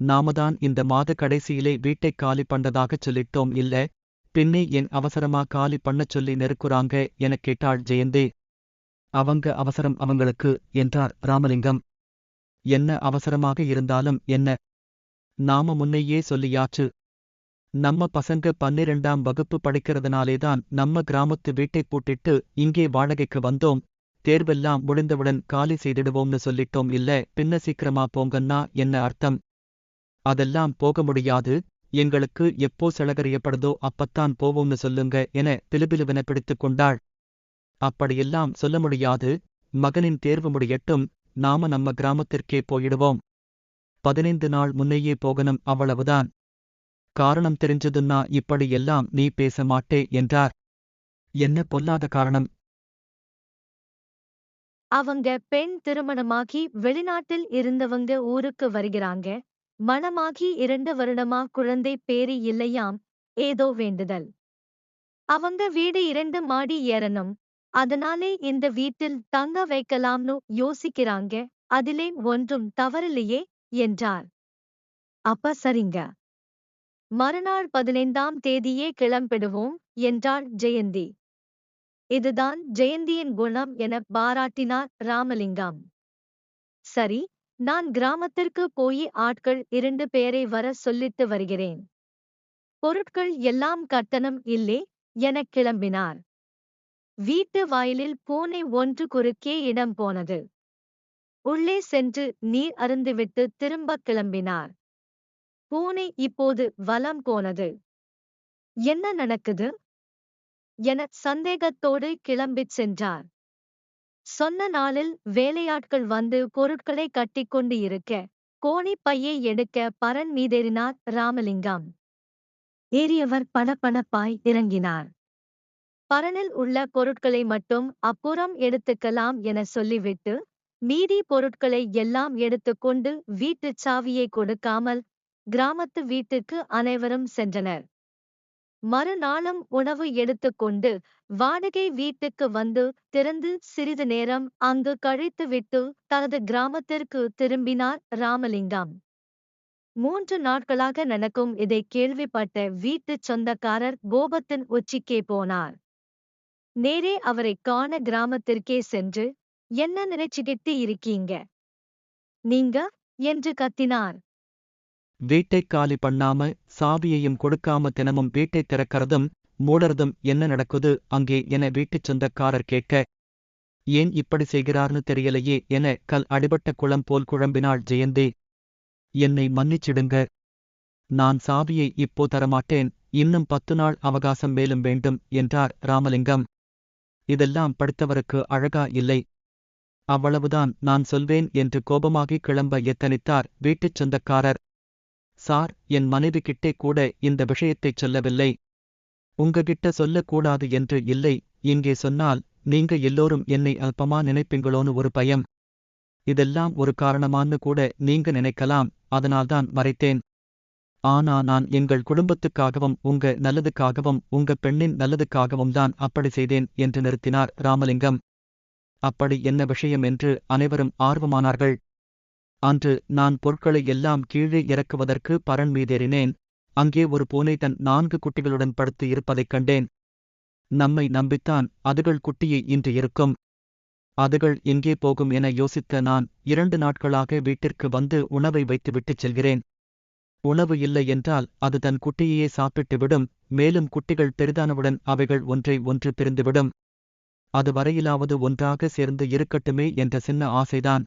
நாமதான் இந்த மாத கடைசியிலே வீட்டைக் காலி பண்ணதாகச் சொல்லிட்டோம் இல்ல. பின்னே என் அவசரமா காலி பண்ணச் சொல்லி நெருக்குறாங்க எனக் கேட்டாள் ஜெயந்தி. அவங்க அவசரம் அவங்களுக்கு என்றார் ராமலிங்கம். என்ன அவசரமாக இருந்தாலும் என்ன? நாம முன்னையே சொல்லியாச்சு. நம்ம பசங்க பன்னிரெண்டாம் வகுப்பு படிக்கிறதுனாலேதான் நம்ம கிராமத்து வீட்டைப் பூட்டிட்டு இங்கே வாடகைக்கு வந்தோம். தேர்வெல்லாம் முடிந்தவுடன் காலி செய்திடுவோம்னு சொல்லிட்டோம் இல்ல. பின்ன சீக்கிரமா போங்கன்னா என்ன அர்த்தம்? அதெல்லாம் போக முடியாது எங்களுக்கு எப்போ செலகறியப்படுதோ அப்பத்தான் போவோம்னு சொல்லுங்க என பிலுபிலுவென பிடித்துக் கொண்டாள். அப்படியெல்லாம் சொல்ல முடியாது மகனின் தேர்வு முடியட்டும் நாம நம்ம கிராமத்திற்கே போயிடுவோம். பதினைந்து நாள் முன்னையே போகணும் அவ்வளவுதான். காரணம் தெரிஞ்சதுன்னா இப்படி எல்லாம் நீ பேச மாட்டே என்றார். என்ன பொல்லாத காரணம்? அவங்க பெண் திருமணமாகி வெளிநாட்டில் இருந்தவங்க ஊருக்கு வருகிறாங்க. மணமாகி இரண்டு வருடமா குழந்தை பேரி இல்லையாம் ஏதோ வேண்டுதல். அவங்க வீடு இரண்டு மாடி ஏறணும். அதனாலே இந்த வீட்டில் தங்க வைக்கலாம்னு யோசிக்கிறாங்க அதிலே ஒன்றும் தவறில்லையே என்றார். அப்ப சரிங்க. மறுநாள் பதினைந்தாம் தேதியே கிளம்பிடுவோம் என்றாள் ஜெயந்தி. இதுதான் ஜெயந்தியின் குணம் என பாராட்டினார் ராமலிங்கம். சரி நான் கிராமத்திற்கு போய் ஆட்கள் இரண்டு பேரை வர சொல்லிட்டு வருகிறேன். பொருட்கள் எல்லாம் கட்டணம் இல்லே எனக் கிளம்பினார். வீட்டு வாயிலில் பூனை ஒன்று குறுக்கே இடம் போனது. உள்ளே சென்று நீர் அருந்துவிட்டு திரும்பக் கிளம்பினார். பூனை இப்போது வலம் போனது. என்ன நடக்குது? என சந்தேகத்தோடு கிளம்பிச் சென்றார். சொன்ன நாளில் வேலையாட்கள் வந்து பொருட்களை கட்டிக்கொண்டு இருக்க கோணி பையை எடுக்க பரன் மீதேறினார் ராமலிங்கம். ஏறியவர் படபடப்பாய் இறங்கினார். பரனில் உள்ள பொருட்களை மட்டும் அப்புறம் எடுத்துக்கலாம் என சொல்லிவிட்டு மீதி பொருட்களை எல்லாம் எடுத்துக்கொண்டு வீட்டுச் சாவியை கொடுக்காமல் கிராமத்து வீட்டுக்கு அனைவரும் சென்றனர். மறுநாளும் உணவு எடுத்துக்கொண்டு வாடகை வீட்டுக்கு வந்து திறந்து சிறிது நேரம் அங்கு கழித்துவிட்டு தனது கிராமத்திற்கு திரும்பினார் ராமலிங்கம். மூன்று நாட்களாக நடக்கும் இதை கேள்விப்பட்ட வீட்டுச் சொந்தக்காரர் கோபத்தின் உச்சிக்கே போனார். நேரே அவரைக் காண கிராமத்திற்கே சென்று என்ன நினைச்சுக்கிட்டு இருக்கீங்க? நீங்க? என்று கத்தினார். வீட்டைக் காலி பண்ணாம சாவியையும் கொடுக்காம தினமும் வீட்டைத் திறக்கறதும் மூடறதும் என்ன நடக்குது? அங்கே என வீட்டுச் சொந்தக்காரர் கேட்க ஏன் இப்படி செய்கிறார்னு தெரியலையே என கல் அடிபட்ட குளம் போல் குழம்பினாள் ஜெயந்தி. என்னை மன்னிச்சிடுங்க. நான் சாவியை இப்போ தரமாட்டேன். இன்னும் பத்து நாள் அவகாசம் மேலும் வேண்டும் என்றார் ராமலிங்கம். இதெல்லாம் படித்தவருக்கு அழகா இல்லை. அவ்வளவுதான் நான் சொல்வேன் என்று கோபமாகி கிளம்ப எத்தனித்தார் வீட்டுச் சொந்தக்காரர். சார் என் மனைவி கிட்டே கூட இந்த விஷயத்தைச் சொல்லவில்லை. உங்ககிட்ட சொல்லக்கூடாது என்று இல்லை இங்கே சொன்னால் நீங்க எல்லோரும் என்னை அல்பமா நினைப்பீங்களோன்னு ஒரு பயம். இதெல்லாம் ஒரு காரணமான்னு கூட நீங்க நினைக்கலாம் அதனால்தான் மறைத்தேன். ஆனா நான் எங்கள் குடும்பத்துக்காகவும் உங்க நல்லதுக்காகவும் உங்க பெண்ணின் நல்லதுக்காகவும் தான் அப்படி செய்தேன் என்று நிறுத்தினார் ராமலிங்கம். அப்படி என்ன விஷயம் என்று அனைவரும் ஆர்வமானார்கள். அன்று நான் பொருட்களை எல்லாம் கீழே இறக்குவதற்கு பரன் மீதேறினேன். அங்கே ஒரு பூனை தன் நான்கு குட்டிகளுடன் படுத்து இருப்பதைக் கண்டேன். நம்மை நம்பித்தான் அதுகள் குட்டியை இன்று இருக்கும். அதுகள் எங்கே போகும் என யோசித்த நான் இரண்டு நாட்களாக வீட்டிற்கு வந்து உணவை வைத்துவிட்டுச் செல்கிறேன். உணவு இல்லை என்றால் அது தன் குட்டியையே சாப்பிட்டுவிடும் மேலும் குட்டிகள் பெரிதானவுடன் அவைகள் ஒன்றை ஒன்று பிரிந்துவிடும். அது வரையிலாவது ஒன்றாக சேர்ந்து இருக்கட்டுமே என்ற சின்ன ஆசைதான்.